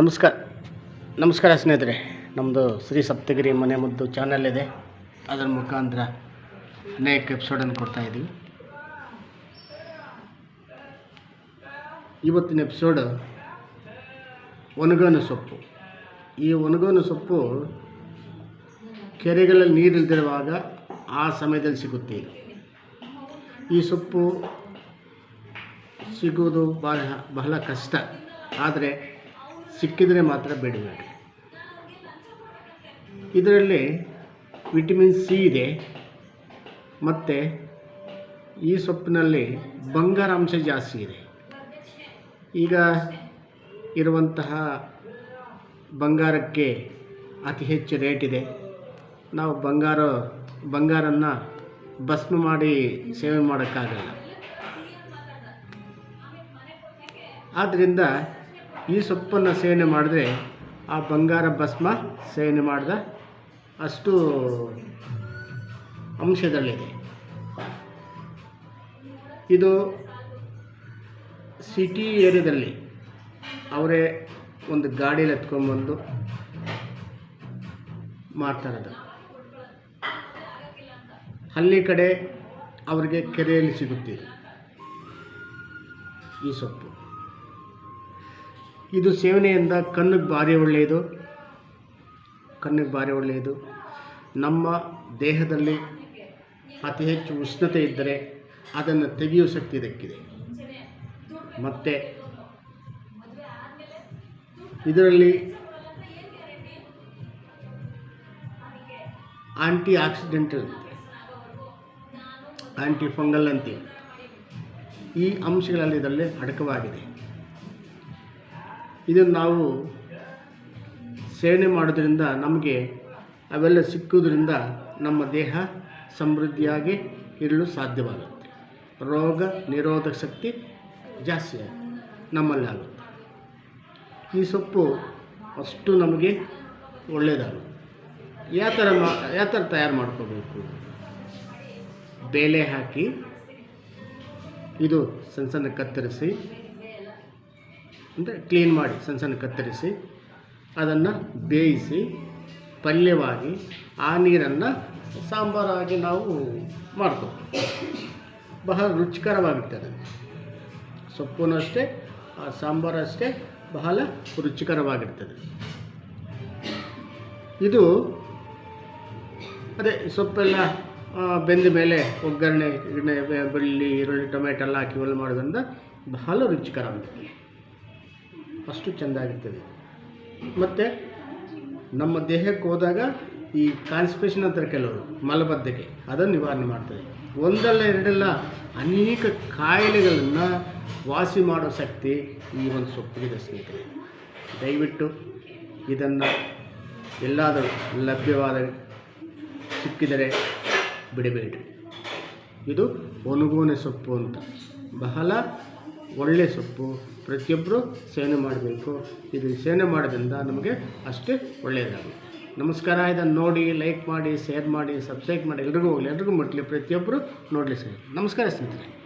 ನಮಸ್ಕಾರ. ನಮಸ್ಕಾರ ಸ್ನೇಹಿತರೆ. ನಮ್ಮದು ಶ್ರೀ ಸಪ್ತಗಿರಿ ಮನೆ ಮುದ್ದು ಚಾನಲ್ ಇದೆ. ಅದರ ಮುಖಾಂತರ ಅನೇಕ ಎಪಿಸೋಡನ್ನು ಕೊಡ್ತಾ ಇದ್ದೀವಿ ಇವತ್ತಿನ ಎಪಿಸೋಡ್ ಒಣಗೋನ ಸೊಪ್ಪು. ಈ ಒಣಗೋನ ಸೊಪ್ಪು ಕೆರೆಗಳಲ್ಲಿ ನೀರಿಲ್ದಿರುವಾಗ ಆ ಸಮಯದಲ್ಲಿ ಸಿಗುತ್ತೆ ಈ ಸೊಪ್ಪು ಸಿಗುವುದು ಬಹಳ ಬಹಳ ಕಷ್ಟ. ಆದರೆ ಸಿಕ್ಕಿದರೆ ಮಾತ್ರ ಬಿಡಬೇಡಿ ಇದರಲ್ಲಿ ವಿಟಮಿನ್ ಸಿ ಇದೆ. ಮತ್ತು ಈ ಸೊಪ್ಪಿನಲ್ಲಿ ಬಂಗಾರಾಂಶ ಜಾಸ್ತಿ ಇದೆ. ಈಗ ಇರುವಂತಹ ಬಂಗಾರಕ್ಕೆ ಅತಿ ಹೆಚ್ಚು ರೇಟ್ ಇದೆ. ನಾವು ಬಂಗಾರ, ಬಂಗಾರನ್ನು ಭಸ್ಮ ಮಾಡಿ ಸೇವೆ ಮಾಡೋಕ್ಕಾಗಲ್ಲ. ಆದ್ದರಿಂದ ಈ ಸೊಪ್ಪನ್ನು ಸೇವನೆ ಮಾಡಿದ್ರೆ ಆ ಬಂಗಾರ ಭಸ್ಮ ಸೇವನೆ ಮಾಡಿದ ಅಷ್ಟು ಅಂಶದಲ್ಲಿದೆ. ಇದು ಸಿಟಿ ಏರಿಯಾದಲ್ಲಿ ಅವರೇ ಒಂದು ಗಾಡೀಲಿ ಎತ್ಕೊಂಡ್ಬಂದು ಮಾರ್ತಾರದು ಹಳ್ಳಿ ಕಡೆ ಅವರಿಗೆ ಕೆರೆಯಲ್ಲಿ ಸಿಗುತ್ತಿದೆ ಈ ಸೊಪ್ಪು. ಇದು ಸೇವನೆಯಿಂದ ಕಣ್ಣಿಗೆ ಭಾರಿ ಒಳ್ಳೆಯದು. ಕಣ್ಣಿಗೆ ಭಾರಿ ಒಳ್ಳೆಯದು. ನಮ್ಮ ದೇಹದಲ್ಲಿ ಅತಿ ಹೆಚ್ಚು ಉಷ್ಣತೆ ಇದ್ದರೆ ಅದನ್ನು ತೆಗೆಯುವ ಶಕ್ತಿ ಇದಕ್ಕಿದೆ. ಮತ್ತು ಇದರಲ್ಲಿ ಆಂಟಿ ಆಕ್ಸಿಡೆಂಟಲ್ ಆಂಟಿ ಫಂಗಲ್ ಅಂತೀವಿ. ಈ ಅಂಶಗಳಲ್ಲಿ ಇದರಲ್ಲಿ ಅಡಕವಾಗಿದೆ. ಇದನ್ನು ನಾವು ಸೇವನೆ ಮಾಡೋದ್ರಿಂದ ನಮಗೆ ಅವೆಲ್ಲ ಸಿಕ್ಕುವುದರಿಂದ ನಮ್ಮ ದೇಹ ಸಮೃದ್ಧಿಯಾಗಿ ಇರಲು ಸಾಧ್ಯವಾಗುತ್ತೆ. ರೋಗ ನಿರೋಧಕ ಶಕ್ತಿ ಜಾಸ್ತಿ ನಮ್ಮಲ್ಲಿ ಆಗುತ್ತೆ. ಈ ಸೊಪ್ಪು ಅಷ್ಟು ನಮಗೆ ಒಳ್ಳೆಯದಾಗುತ್ತೆ. ಯಾವ ಥರ ಮಾ, ಯಾವ ಥರ ತಯಾರು ಮಾಡ್ಕೋಬೇಕು? ಬೇಳೆ ಹಾಕಿ, ಇದು ಸಣ್ಣ ಸಣ್ಣ ಕತ್ತರಿಸಿ ಅಂದರೆ ಕ್ಲೀನ್ ಮಾಡಿ ಸಣ್ಣ ಸಣ್ಣ ಕತ್ತರಿಸಿ, ಅದನ್ನು ಬೇಯಿಸಿ, ಪಲ್ಯವಾಗಿ ಆ ನೀರನ್ನು ಸಾಂಬಾರಾಗಿ ನಾವು ಮಾಡ್ಕೋತೀವಿ ಬಹಳ ರುಚಿಕರವಾಗಿರ್ತದೆ. ಸೊಪ್ಪು ಅಷ್ಟೇ, ಆ ಸಾಂಬಾರು ಅಷ್ಟೇ ಬಹಳ ರುಚಿಕರವಾಗಿರ್ತದೆ. ಇದು ಅದೇ ಸೊಪ್ಪೆಲ್ಲ ಬೆಂದ ಮೇಲೆ ಒಗ್ಗರಣೆ ಬೆಳ್ಳಿ ಈರುಳ್ಳಿ ಟೊಮೆಟೊ ಎಲ್ಲ ಹಾಕಿ ಇವೆಲ್ಲ ಮಾಡೋದ್ರಿಂದ ಬಹಳ ರುಚಿಕರವಾಗಿರ್ತದೆ. ಅಷ್ಟು ಚೆಂದಾಗಿರ್ತದೆ. ಮತ್ತು ನಮ್ಮ ದೇಹಕ್ಕೆ ಹೋದಾಗ ಈ ಕಾನ್ಸ್ಪೇಷನ್ ಅಂತಾರೆ ಕೆಲವರು ಮಲಬದ್ಧತೆ ಅದನ್ನು ನಿವಾರಣೆ ಮಾಡ್ತದೆ. ಒಂದಲ್ಲ ಎರಡಲ್ಲ ಅನೇಕ ಕಾಯಿಲೆಗಳನ್ನು ವಾಸಿ ಮಾಡೋ ಶಕ್ತಿ ಈ ಒಂದು ಸೊಪ್ಪಿಗಿದೆ ಸ್ನೇಹಿತರೆ. ದಯವಿಟ್ಟು ಇದನ್ನು ಎಲ್ಲಾದರೂ ಲಭ್ಯವಾದ ಸಿಕ್ಕಿದರೆ ಬಿಡಬೇಡಿ. ಇದು ಒಣಗೋನೆ ಸೊಪ್ಪು ಅಂತ. ಬಹಳ ಒಳ್ಳೆ ಸೊಪ್ಪು ಪ್ರತಿಯೊಬ್ಬರು ಸೇವನೆ ಮಾಡಬೇಕು. ಇದು ಸೇವನೆ ಮಾಡೋದ್ರಿಂದ ನಮಗೆ ಅಷ್ಟೇ ಒಳ್ಳೆಯದಾಗುತ್ತೆ ನಮಸ್ಕಾರ, ಇದನ್ನು ನೋಡಿ ಲೈಕ್ ಮಾಡಿ ಶೇರ್ ಮಾಡಿ ಸಬ್ಸ್ಕ್ರೈಬ್ ಮಾಡಿ, ಎಲ್ರಿಗೂ ಹೋಗಲಿ. ಎಲ್ರಿಗೂ ಮುಟ್ಟಲಿ ಪ್ರತಿಯೊಬ್ಬರು ನೋಡಲಿ ಸರ್. ನಮಸ್ಕಾರ ಸ್ನೇಹಿತರೆ.